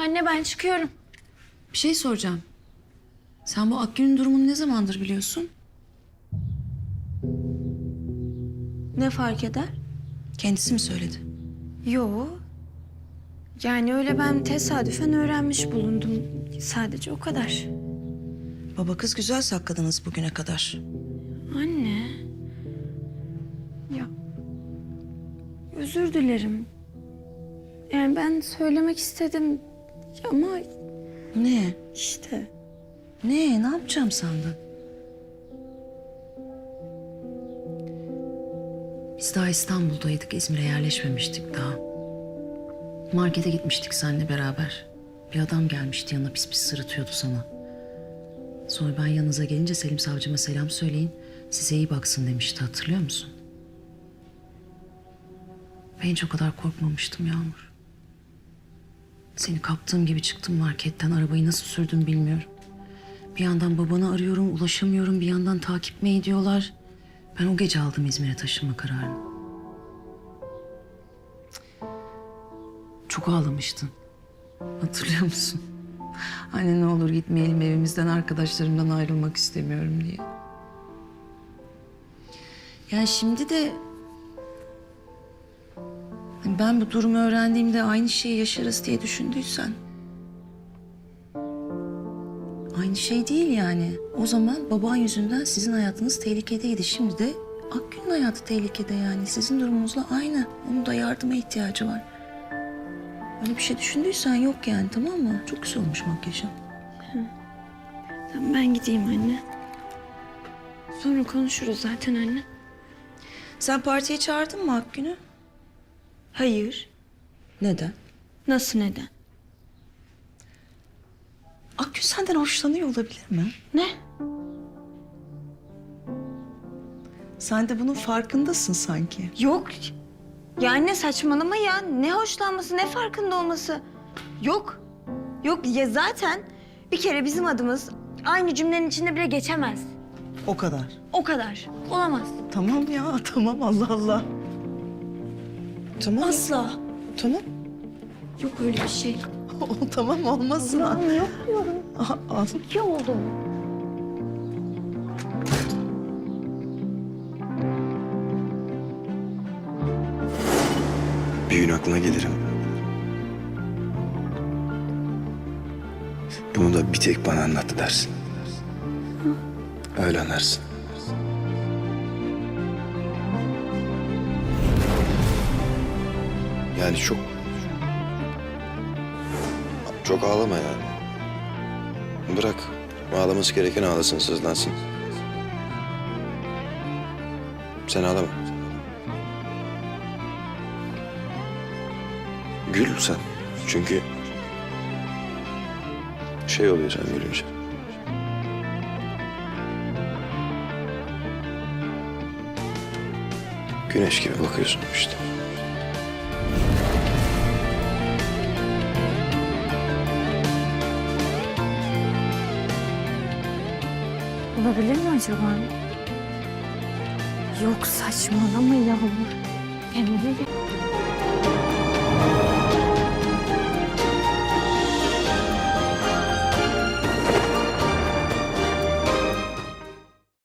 Anne ben çıkıyorum. Bir şey soracağım. Sen bu Akgün'ün durumunu ne zamandır biliyorsun? Ne fark eder? Kendisi mi söyledi? Yo. Yani öyle ben tesadüfen öğrenmiş bulundum. Sadece o kadar. Baba kız güzel sakladınız bugüne kadar. Anne. Ya. Özür dilerim. Yani ben söylemek istedim ama Ne? işte. Ne? Ne yapacağım sandın? Biz daha İstanbul'daydık. İzmir'e yerleşmemiştik daha. Markete gitmiştik seninle beraber. Bir adam gelmişti yanına pis pis sırıtıyordu sana. Sonra ben yanınıza gelince Selim savcıma selam söyleyin. Size iyi baksın demişti hatırlıyor musun? Ben hiç o kadar korkmamıştım Yağmur. Seni kaptığım gibi çıktım marketten. Arabayı nasıl sürdüm bilmiyorum. Bir yandan babanı arıyorum, ulaşamıyorum. Bir yandan takip mi ediyorlar? Ben o gece aldım İzmir'e taşınma kararını. Çok ağlamıştın. Hatırlıyor musun? Anne ne olur gitmeyelim evimizden, arkadaşlarımdan ayrılmak istemiyorum diye. Yani şimdi de... Ben bu durumu öğrendiğimde aynı şeyi yaşarız diye düşündüysen... Aynı şey değil yani. O zaman baban yüzünden sizin hayatınız tehlikedeydi. Şimdi de Akgün'ün hayatı tehlikede yani. Sizin durumunuzla aynı. Onun da yardıma ihtiyacı var. Öyle bir şey düşündüysen yok yani tamam mı? Çok güzel olmuş makyajın. Tamam ben gideyim anne. Sonra konuşuruz zaten anne. Sen partiye çağırdın mı Akgün'ü? Hayır. Neden? Nasıl neden? Akgün senden hoşlanıyor olabilir mi? Ne? Sen de bunun farkındasın sanki. Yok. Ya anne saçmalama ya. Ne hoşlanması ne farkında olması. Yok. Yok ya zaten bir kere bizim adımız aynı cümlenin içinde bile geçemez. O kadar. O kadar. Olamaz. Tamam ya tamam Allah Allah. Tamam. Asla. Tamam. Yok öyle bir şey. tamam olmasın. Yok diyorum. Al. İki oldu. Bir gün aklına gelirim. Bunu da bir tek bana anlattı dersin. Öyle anlarsın. Yani çok... Çok ağlama yani. Bırak. Ağlaması gereken ağlasın, sızlansın. Sen ağlama. Gül sen. Çünkü şey oluyor sen gülünce. Güneş gibi bakıyorsun işte. Olabilir mi acaba? Yok saçmalama Yağmur. Emine